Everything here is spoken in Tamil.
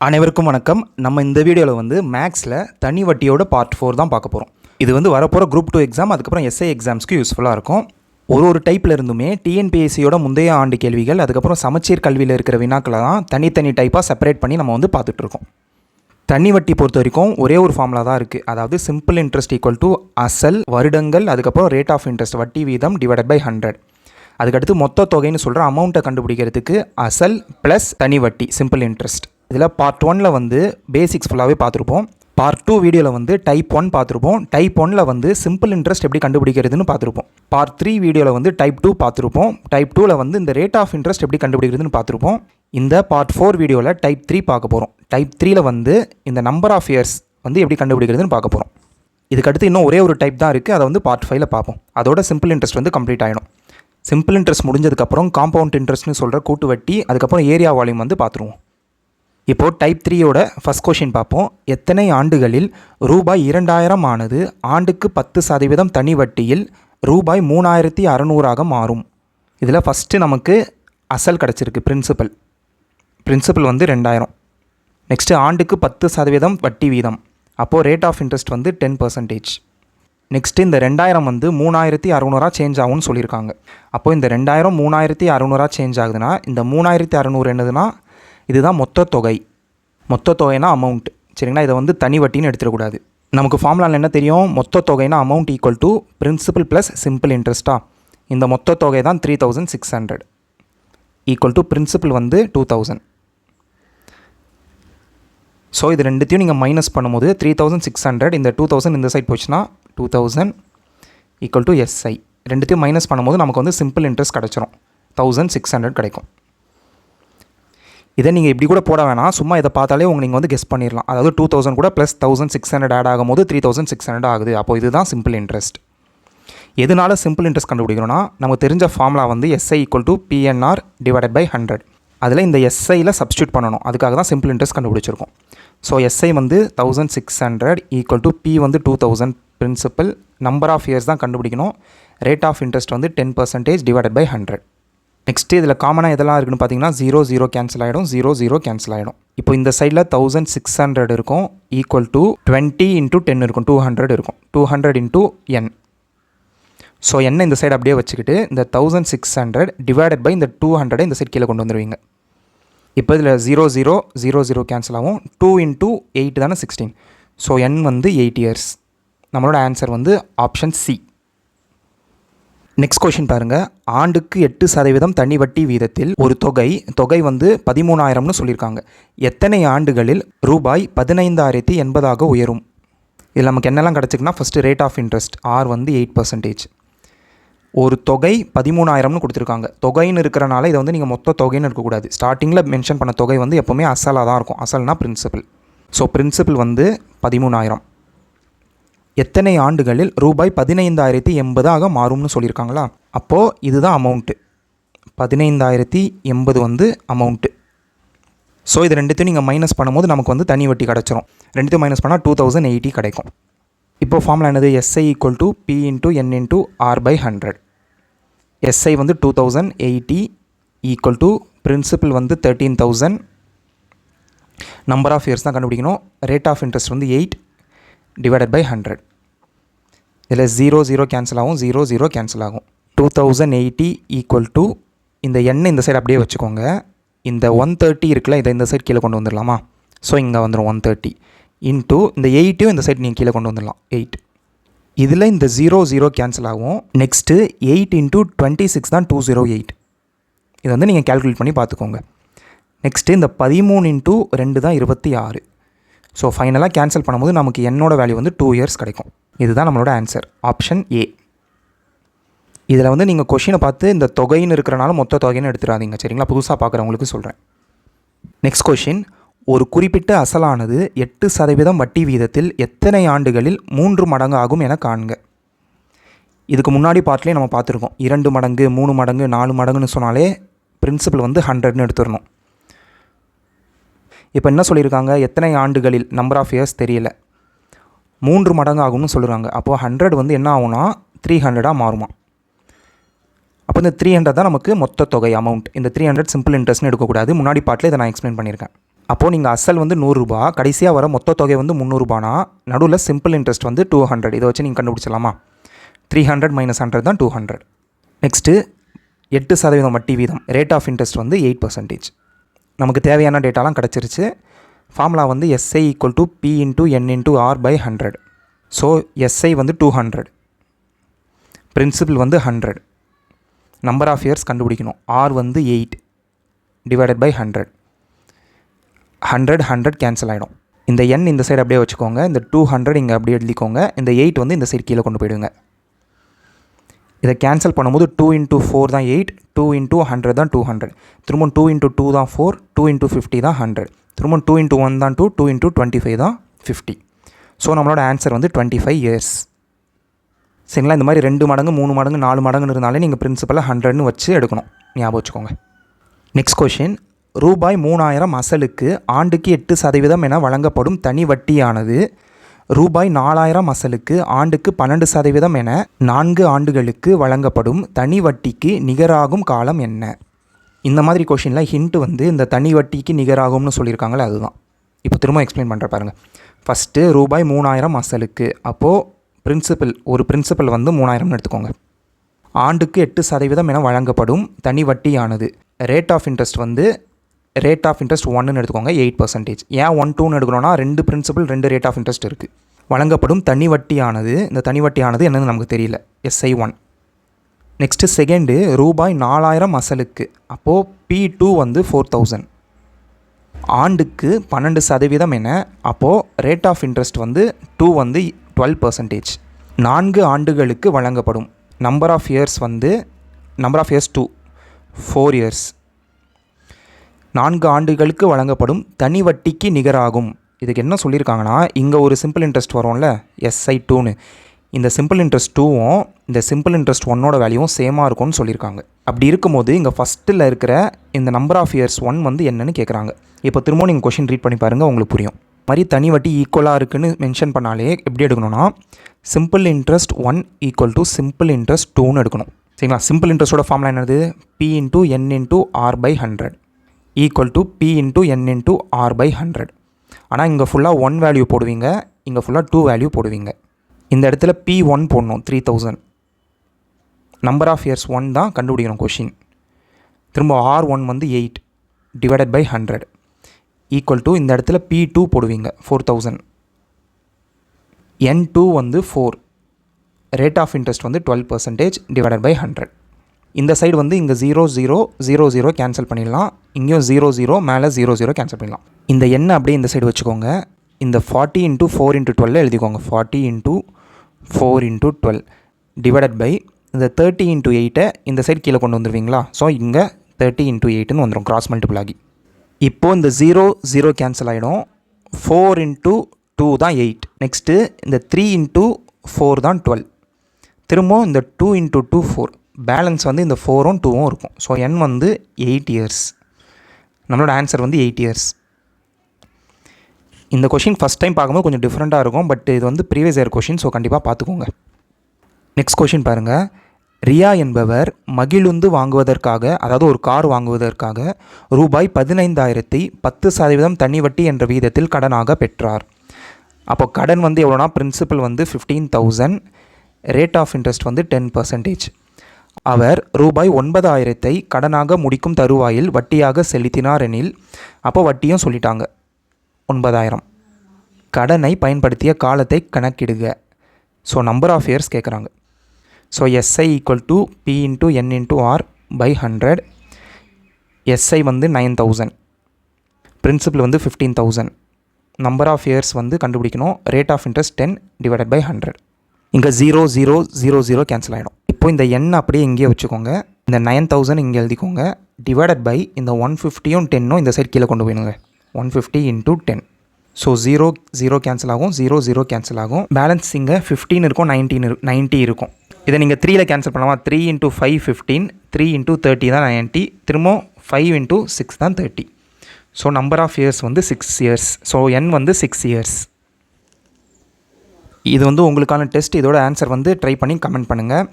அனைவருக்கும் வணக்கம். நம்ம இந்த வீடியோவில் வந்து மேக்ஸில் தனி வட்டியோட பார்ட் ஃபோர் தான் பார்க்க போகிறோம் இது வந்து வரப்போகிற குரூப் டூ எக்ஸாம் அதுக்கப்புறம் எஸ்ஐ எக்ஸாம்ஸ்க்கு யூஸ்ஃபுல்லாக இருக்கும். ஒரு ஒரு டைப்பில் இருந்துமே டிஎன்பிஎஸ்சியோட முந்தைய ஆண்டு கேள்விகள் அதுக்கப்புறம் சமச்சீர் கல்வியில் இருக்கிற வினாக்களை தான் தனித்தனி டைப்பாக செப்பரேட் பண்ணி நம்ம வந்து பார்த்துட்ருக்கோம் தனி வட்டி பொறுத்த வரைக்கும் ஒரே ஒரு ஃபார்முலா தான் இருக்குது அதாவது சிம்பிள் இன்ட்ரெஸ்ட் ஈக்குவல் டு அசல் வருடங்கள் அதுக்கப்புறம் ரேட் ஆஃப் இன்ட்ரெஸ்ட் வட்டி வீதம் டிவைடட் பை ஹண்ட்ரட் அதுக்கடுத்து மொத்த தொகைன்னு சொல்கிற அமௌண்ட்டை கண்டுபிடிக்கிறதுக்கு அசல் ப்ளஸ் தனி வட்டி சிம்பிள் இன்ட்ரெஸ்ட் இதில் பார்ட் ஒனில் வந்து பேசிக்ஸ் ஃபுல்லாகவே பார்த்துருப்போம். பார்ட் டூ வீடியோவில் வந்து டைப் ஒன் பார்த்துருப்போம். டைப் ஒனில் வந்து சிம்பிள் இன்ட்ரெஸ்ட் எப்படி கண்டுபிடிக்கிறதுன்னு பார்த்துருப்போம். பார்ட் த்ரீ வீடியோவில் வந்து டைப் டூ பார்த்துருப்போம். டைப் டூவில் வந்து இந்த ரேட் ஆஃப் இன்ட்ரெஸ்ட் எப்படி கண்டுபிடிக்கிறதுன்னு பார்த்துருப்போம். இந்த பார்ட் ஃபோர் வீடியோவில் டைப் த்ரீ பார்க்க போகிறோம் டைப் த்ரீயில் வந்து இந்த நம்பர் ஆஃப் இயர்ஸ் வந்து எப்படி கண்டுபிடிக்கிறதுன்னு பார்க்க போகிறோம் இதுக்கடுத்து இன்னும் ஒரே ஒரு டைப் தான் இருக்குது அதை வந்து பார்ட் ஃபைவ்ல பார்ப்போம். அதோட சிம்பிள் இன்ட்ரெஸ்ட் வந்து கம்ப்ளீட் ஆகிடும் சிம்பிள் இன்ட்ரெஸ்ட் முடிஞ்சதுக்கப்புறம் காம்பவுண்ட் இன்ட்ரெஸ்ட்னு சொல்கிற கூட்டு வட்டி அதுக்கப்புறம் ஏரியா வால்யூம் வந்து பார்த்துருவோம். இப்போது டைப் த்ரீயோட ஃபஸ்ட் கொஷின் பார்ப்போம். எத்தனை ஆண்டுகளில் ரூபாய் இரண்டாயிரம் ஆனது ஆண்டுக்கு பத்து சதவீதம் தனி வட்டியில் ரூபாய் மூணாயிரத்தி அறநூறாக மாறும்? இதில் ஃபஸ்ட்டு நமக்கு அசல் கிடச்சிருக்கு பிரின்சிபல் பிரின்சிபல் வந்து ரெண்டாயிரம். நெக்ஸ்ட்டு ஆண்டுக்கு பத்து சதவீதம் வட்டி வீதம். அப்போது ரேட் ஆஃப் இன்ட்ரெஸ்ட் வந்து டென் பர்சன்டேஜ் நெக்ஸ்ட்டு இந்த ரெண்டாயிரம் வந்து மூணாயிரத்தி அறநூறா சேஞ்ச் ஆகும்னு சொல்லியிருக்காங்க. அப்போது இந்த ரெண்டாயிரம் மூணாயிரத்தி அறநூறா சேஞ்ச் ஆகுதுன்னா இந்த மூணாயிரத்தி அறநூறு என்னதுன்னா இதுதான் மொத்த தொகை. மொத்த தொகைனா அமௌண்ட் சரிங்களா? இதை வந்து தனி வட்டின்னு எடுத்துடக்கூடாது. நமக்கு ஃபார்முலாவில் என்ன தெரியும்? மொத்த தொகைனா amount equal to principal plus simple இன்ட்ரெஸ்ட்டா இந்த மொத்த தொகை தான் three thousand six hundred equal to principal வந்து டூ தௌசண்ட் ஸோ இது ரெண்டுத்தையும் நீங்கள் மைனஸ் பண்ணும்போது த்ரீ தௌசண்ட் சிக்ஸ் ஹண்ட்ரட் இந்த டூ தௌசண்ட் இந்த சைட் போச்சுன்னா two thousand equal to SI ரெண்டுத்தையும் மைனஸ் பண்ணும்போது நமக்கு வந்து சிம்பிள் இன்ட்ரெஸ்ட் கிடச்சிரும். தௌசண்ட் சிக்ஸ் ஹண்ட்ரட் கிடைக்கும். இதை நீங்கள் இப்படி கூட போட வேணாம். சும்மா இதை பார்த்தாலே உங்க நீங்கள் வந்து கெஸ் பண்ணிடலாம் அதாவது டூ தௌசண்ட் கூட plus thousand six hundred add ஆகும்போது த்ரீ தௌசண்ட் சிக்ஸ் ஹண்ட்ரட் ஆகுது. அப்போ இதுதான் சிம்பிள் இன்ட்ரெஸ்ட் எதனால சிம்பிள் இன்ட்ரெஸ்ட் கண்டுபிடிக்கணும்னா நமக்கு தெரிஞ்ச ஃபார்முலா வந்து SI equal to PNR divided by hundred அதில் இந்த எஸ்ஐயில் சப்ஸ்டியூட் பண்ணணும். அதுக்காக தான் சிம்பிள் இன்ட்ரெஸ்ட் கண்டுபிடிச்சிருக்கோம். ஸோ எஸ்ஐ வந்து thousand six hundred equal to P வந்து two thousand principal number of years தான் கண்டுபிடிக்கணும். ரேட் ஆஃப் இன்ட்ரெஸ்ட் வந்து ten percentage divided by hundred next இதில் காமனாக எதெல்லாம் இருக்குன்னு பார்த்தீங்கன்னா ஜீரோ ஜீரோ கேன்சல் ஆகிடும் ஜீரோ ஜீரோ கேன்சல் ஆகிடும் இப்போ இந்த சைடில் தௌசண்ட் சிக்ஸ் ஹண்ட்ரட் இருக்கும். Equal to twenty into ten இருக்கும். டூ ஹண்ட்ரட் இருக்கும். Two hundred into N so என்ன இந்த சைடு அப்படியே வச்சுக்கிட்டு இந்த thousand six hundred divided by இந்த டூ ஹண்ட்ரடை இந்த சைட் கீழே கொண்டு வந்துடுவீங்க இப்போ இதில் zero zero zero zero cancel ஆகும். டூ இன்ட்டு எயிட் தானே சிக்ஸ்டீன் ஸோ என் வந்து எயிட் இயர்ஸ் நம்மளோட ஆன்சர் வந்து ஆப்ஷன் சி நெக்ஸ்ட் கொஷின் பாருங்கள் ஆண்டுக்கு எட்டு சதவீதம் தனி வட்டி வீதத்தில் ஒரு தொகை தொகை வந்து பதிமூணாயிரம்னு சொல்லியிருக்காங்க. எத்தனை ஆண்டுகளில் ரூபாய் பதினைந்தாயிரத்தி எண்பதாக உயரும்? இதில் நமக்கு என்னெல்லாம் கிடச்சிக்குன்னா first rate of interest R வந்து எயிட் பர்சன்டேஜ் ஒரு தொகை பதிமூணாயிரம்னு கொடுத்துருக்காங்க. தொகைன்னு இருக்கிறனால இதை வந்து நீங்கள் மொத்த தொகைன்னு இருக்கக்கூடாது. ஸ்டார்டிங்கில் மென்ஷன் பண்ண தொகை வந்து எப்போவுமே அசலாக தான் இருக்கும். அசல்னா பிரின்சிபல் ஸோ பிரின்சிபல் வந்து பதிமூணாயிரம். எத்தனை ஆண்டுகளில் ரூபாய் பதினைந்தாயிரத்தி எண்பதாக மாறும்னு சொல்லியிருக்காங்களா? அப்போது இதுதான் அமௌண்ட்டு பதினைந்தாயிரத்தி எண்பது வந்து அமௌண்ட்டு ஸோ இது ரெண்டுத்தையும் நீங்கள் மைனஸ் பண்ணும்போது நமக்கு வந்து தனி வட்டி கிடச்சிரும். ரெண்டுத்தையும் மைனஸ் பண்ணால் டூ தௌசண்ட் எயிட்டி கிடைக்கும். இப்போ ஃபார்முலா என்னது? SI equal to P into N into R by hundred SI வந்து two thousand eighty equal to principal வந்து thirteen thousand number of years தான் கண்டுபிடிக்கணும். ரேட் ஆஃப் இன்ட்ரெஸ்ட் வந்து எயிட் டிவைடட் பை ஹண்ட்ரட் இதில் ஜீரோ ஜீரோ கேன்சல் ஆகும். ஜீரோ ஜீரோ கேன்சல் ஆகும். Two thousand eighty equal to இந்த எண்ணெய் இந்த சைடு அப்படியே வச்சுக்கோங்க. இந்த ஒன் தேர்ட்டி இருக்குல்ல இதை இந்த சைடு கீழே கொண்டு வந்துடலாமா? ஸோ இங்கே வந்துடும் ஒன் தேர்ட்டி இன்ட்டு இந்த எயிட்டையும் இந்த சைடு நீங்கள் கீழே கொண்டு வந்துடலாம். எயிட் இதில் இந்த ஜீரோ ஜீரோ கேன்சல் ஆகும். Next eight into twenty six தான் டூ ஜீரோ எயிட் இதை வந்து நீங்கள் கேல்குலேட் பண்ணி பார்த்துக்கோங்க. நெக்ஸ்ட்டு இந்த பதிமூணு இன்ட்டு ரெண்டு தான் இருபத்தி ஆறு. ஸோ ஃபைனலாக கேன்சல் பண்ணும்போது நமக்கு என்னோட வேல்யூ வந்து டூ இயர்ஸ் கிடைக்கும். இதுதான் நம்மளோட ஆன்சர் ஆப்ஷன் ஏ இதில் வந்து நீங்கள் கொஷினை பார்த்து இந்த தொகைன்னு இருக்கிறனால மொத்த தொகைன்னு எடுத்துடாதீங்க. சரிங்களா? புதுசாக பார்க்குறவங்களுக்கு சொல்கிறேன் நெக்ஸ்ட் கொஷின் ஒரு குறிப்பிட்ட அசலானது எட்டு சதவீதம் வட்டி வீதத்தில் எத்தனை ஆண்டுகளில் மூன்று மடங்கு ஆகும் என காண்க. இதுக்கு முன்னாடி பார்ட்லேயே நம்ம பார்த்துருக்கோம். இரண்டு மடங்கு மூணு மடங்கு நாலு மடங்குன்னு சொன்னாலே பிரின்சிபல் வந்து ஹண்ட்ரட்னு எடுத்துடணும். இப்போ என்ன சொல்லியிருக்காங்க? எத்தனை ஆண்டுகளில் நம்பர் ஆஃப் இயர்ஸ் தெரியல. மூன்று மடங்கு ஆகும்னு சொல்கிறாங்க அப்போது ஹண்ட்ரட் வந்து என்ன ஆகும்னா த்ரீ ஹண்ட்ரடாக மாறுமா அப்போ இந்த த்ரீ ஹண்ட்ரட் தான் நமக்கு மொத்த தொகை அமௌண்ட் இந்த த்ரீ ஹண்ட்ரட் சிம்பிள் இன்ட்ரெஸ்ட்னு எடுக்கக்கூடாது. முன்னாடி பாட்டில் இதை நான் எக்ஸ்பிளைன் பண்ணியிருக்கேன். அப்போது நீங்கள் அசல் வந்து நூறுரூபா கடைசியாக வர மொத்த தொகை வந்து முந்நூறுபானா நடுவில் சிம்பிள் இன்ட்ரெஸ்ட் வந்து டூ ஹண்ட்ரட் இதை வச்சு நீங்கள் கண்டுபிடிச்சலாமா த்ரீ ஹண்ட்ரட் மைனஸ் ஹண்ட்ரட் தான் டூ ஹண்ட்ரட் நெக்ஸ்ட்டு எட்டு சதவீதம் வட்டி வீதம். ரேட் ஆஃப் இன்ட்ரெஸ்ட் வந்து எயிட் பர்சன்டேஜ் நமக்கு தேவையான டேட்டாலாம் கிடச்சிருச்சு. ஃபார்முலா வந்து SI equal to P into N into R by hundred so SI வந்து டூ ஹண்ட்ரட் பிரின்சிபிள் வந்து ஹண்ட்ரட் நம்பர் ஆஃப் இயர்ஸ் கண்டுபிடிக்கணும். ஆர் வந்து eight divided by hundred hundred hundred cancel ஆகிடும் இந்த எண் இந்த சைடு அப்படியே வச்சுக்கோங்க. இந்த டூ ஹண்ட்ரட் இங்கே அப்படியே எழுதிக்கோங்க. இந்த எயிட் வந்து இந்த சைடு கீழே கொண்டு போயிடுங்க. இதை கேன்சல் பண்ணும்போது டூ இன்ட்டு ஃபோர் தான் எயிட் டூ இன்ட்டு ஹண்ட்ரட் தான் டூ ஹண்ட்ரட் திரும்ப டூ இன்ட்டு டூ தான் ஃபோர் டூ இன்ட்டு ஃபிஃப்டி தான் ஹண்ட்ரட் திரும்ப டூ இன்ட்டு ஒன் தான் two two into twenty five தான் ஃபிஃப்டி ஸோ நம்மளோட ஆன்சர் வந்து டுவெண்ட்டி ஃபைவ் இயர்ஸ் சரிங்களா? இந்த மாதிரி ரெண்டு மடங்கு மூணு மடங்கு நாலு மடங்குன்னு இருந்தாலே நீங்கள் பிரின்சிபலை ஹண்ட்ரட்னு வச்சு எடுக்கணும். ஞாபகம் வச்சுக்கோங்க. நெக்ஸ்ட் கொஷின் ரூபாய் மூணாயிரம் அசலுக்கு ஆண்டுக்கு எட்டு சதவீதம் என வழங்கப்படும் தனி வட்டியானது ரூபாய் நாலாயிரம் அசலுக்கு ஆண்டுக்கு பன்னெண்டு சதவீதம் என நான்கு ஆண்டுகளுக்கு வழங்கப்படும் தனி வட்டிக்கு நிகராகும் காலம் என்ன? இந்த மாதிரி கொஷினில் ஹிண்ட்டு வந்து இந்த தனி வட்டிக்கு நிகராகும்னு சொல்லியிருக்காங்களே அதுதான். இப்போ திரும்ப எக்ஸ்பிளைன் பண்ணுற பாருங்கள் ஃபஸ்ட்டு ரூபாய் மூணாயிரம் அசலுக்கு. அப்போது பிரின்சிபல் ஒரு பிரின்சிபல் வந்து மூணாயிரம்னு எடுத்துக்கோங்க. ஆண்டுக்கு எட்டு சதவீதம் என வழங்கப்படும் தனி வட்டியானது. ரேட் ஆஃப் இன்ட்ரெஸ்ட் வந்து ரேட் ஆஃப் இன்ட்ரெஸ்ட் ஒன்னு எடுத்துக்கோங்க எயிட் பர்சன்டேஜ் ஏன் ஒன் டூன்னு எடுக்கணும்னா ரெண்டு பிரின்சிபல் ரெண்டு ரேட் ஆஃப் இன்ட்ரெஸ்ட் இருக்குது வழங்கப்படும் தனி வட்டியானது இந்த தனி வட்டியானது என்னன்னு நமக்கு தெரியல. எஸ்ஐ ஒன் நெக்ஸ்ட்டு செகண்டு ரூபாய் நாலாயிரம் அசலுக்கு. அப்போது பி டூ வந்து ஃபோர் தௌசண்ட் ஆண்டுக்கு பன்னெண்டு சதவீதம் என அப்போது ரேட் ஆஃப் இன்ட்ரெஸ்ட் வந்து டூ வந்து டுவெல் பர்சன்டேஜ் நான்கு ஆண்டுகளுக்கு வழங்கப்படும். நம்பர் ஆஃப் இயர்ஸ் வந்து number of years two four years நான்கு ஆண்டுகளுக்கு வழங்கப்படும் தனி வட்டிக்கு நிகராகும். இதுக்கு என்ன சொல்லியிருக்காங்கன்னா இங்கே ஒரு சிம்பிள் இன்ட்ரெஸ்ட் வரும்ல எஸ்ஐ டூன்னு இந்த சிம்பிள் இன்ட்ரெஸ்ட் டூவும் இந்த சிம்பிள் இன்ட்ரெஸ்ட் ஒன்னோட வேல்யூவும் சேமாக இருக்கும்னு சொல்லியிருக்காங்க. அப்படி இருக்கும்போது இங்கே ஃபஸ்ட்டில் இருக்கிற இந்த நம்பர் ஆஃப் இயர்ஸ் ஒன் வந்து என்னன்னு கேட்குறாங்க இப்போ திரும்ப நீங்கள் கொஷின் ரீட் பண்ணி பாருங்கள் உங்களுக்கு புரியும். மாதிரி தனி வட்டி ஈக்குவலாக இருக்குன்னு மென்ஷன் பண்ணாலே எப்படி எடுக்கணும்னா simple interest one equal to simple interest டூன்னு எடுக்கணும். சரிங்களா? சிம்பிள் இன்ட்ரெஸ்ட்டோட ஃபார்ம்லாம் என்னது? P into N into R by hundred equal to P into N into R by hundred ஆனால் இங்கே ஃபுல்லாக ஒன் வேல்யூ போடுவீங்க. இங்கே ஃபுல்லாக டூ வேல்யூ போடுவீங்க. இந்த இடத்துல பி ஒன் போடணும் three thousand number of years one தான் கண்டுபிடிக்கணும் கொஷின் திரும்ப ஆர் ஒன் வந்து eight divided by hundred equal to இந்த இடத்துல பி டூ போடுவீங்க ஃபோர் தௌசண்ட் என் டூ வந்து ஃபோர் ரேட் ஆஃப் இன்ட்ரெஸ்ட் வந்து twelve percentage divided by hundred இந்த சைடு வந்து இங்கே zero zero zero zero cancel பண்ணிடலாம். இங்கேயும் ஜீரோ ஜீரோ மேலே ஜீரோ ஜீரோ கேன்சல் பண்ணிடலாம். இந்த எண்ணை அப்படியே இந்த சைடு வச்சுக்கோங்க. இந்த forty into four into twelve எழுதிக்கோங்க. Forty into four into twelve divided by இந்த தேர்ட்டி இன்ட்டு எயிட்டை இந்த சைடு கீழே கொண்டு வந்துடுவீங்களா ஸோ இங்கே தேர்ட்டி இன்ட்டு எயிட்டுன்னு வந்துடும் கிராஸ் மல்டிபிள் ஆகி. இப்போது இந்த ஜீரோ ஜீரோ கேன்சல் ஆகிடும் ஃபோர் இன்ட்டு டூ தான் எயிட் நெக்ஸ்ட்டு இந்த த்ரீ இன்ட்டு ஃபோர் தான் டுவெல் திரும்பவும் இந்த two into two four balance வந்து இந்த ஃபோரும் டூவும் இருக்கும். ஸோ என் வந்து எயிட் இயர்ஸ் நம்மளோட ஆன்சர் வந்து எயிட் இயர்ஸ் இந்த கொஷின் ஃபஸ்ட் டைம் பார்க்கும்போது கொஞ்சம் டிஃப்ரெண்ட்டாக இருக்கும். பட் இது வந்து ப்ரீவியஸ் இயர் கொஷின் ஸோ கண்டிப்பாக பார்த்துக்கோங்க. நெக்ஸ்ட் கொஷின் பாருங்கள் ரியா என்பவர் மகிழுந்து வாங்குவதற்காக அதாவது ஒரு கார் வாங்குவதற்காக ரூபாய் பதினைந்தாயிரத்தி பத்து சதவீதம் தண்ணி வட்டி என்ற விகிதத்தில் கடனாக பெற்றார். அப்போ கடன் வந்து எவ்வளோனா பிரின்சிபல் வந்து fifteen thousand rate of interest வந்து டென் பர்சன்டேஜ் அவர் ரூபாய் ஒன்பதாயிரத்தை கடனாக முடிக்கும் தருவாயில் வட்டியாக செலுத்தினார் எனில் அப்போ வட்டியும் சொல்லிட்டாங்க. ஒன்பதாயிரம். கடனை பயன்படுத்திய காலத்தை கணக்கிடுக. ஸோ நம்பர் ஆஃப் இயர்ஸ் கேட்குறாங்க so SI equal to P into N into R by hundred SI வந்து நைன் தௌசண்ட் பிரின்சிபல் வந்து fifteen thousand number of years வந்து கண்டுபிடிக்கணும். Rate of interest ten divided by hundred இங்கே zero zero zero zero cancel ஆகிடும் இப்போ இந்த எண்ணை அப்படியே இங்கேயே வச்சுக்கோங்க. இந்த நைன் தௌசண்ட் இங்கே எழுதிக்கோங்க. டிவைடட் பை இந்த ஒன் ஃபிஃப்டியும் டென்னும் இந்த சைட் கீழே கொண்டு போயிடுங்க. One fifty into ten so zero zero cancel ஆகும். ஜீரோ ஜீரோ கேன்சல் ஆகும். பேலன்ஸ் இங்கே ஃபிஃப்டீன் இருக்கும் நைன்டீன் இரு நைன்ட்டி இருக்கும். இதை நீங்கள் த்ரீயில் கேன்சல் பண்ணலாமா? Three into five fifteen three into thirty தான் நைன்ட்டி திரும்ப ஃபைவ் இன்ட்டு சிக்ஸ் தான் thirty so number of years வந்து சிக்ஸ் இயர்ஸ் ஸோ என் வந்து சிக்ஸ் இயர்ஸ் இது வந்து உங்களுக்கான டெஸ்ட் இதோட ஆன்சர் வந்து ட்ரை பண்ணி கமெண்ட் பண்ணுங்கள்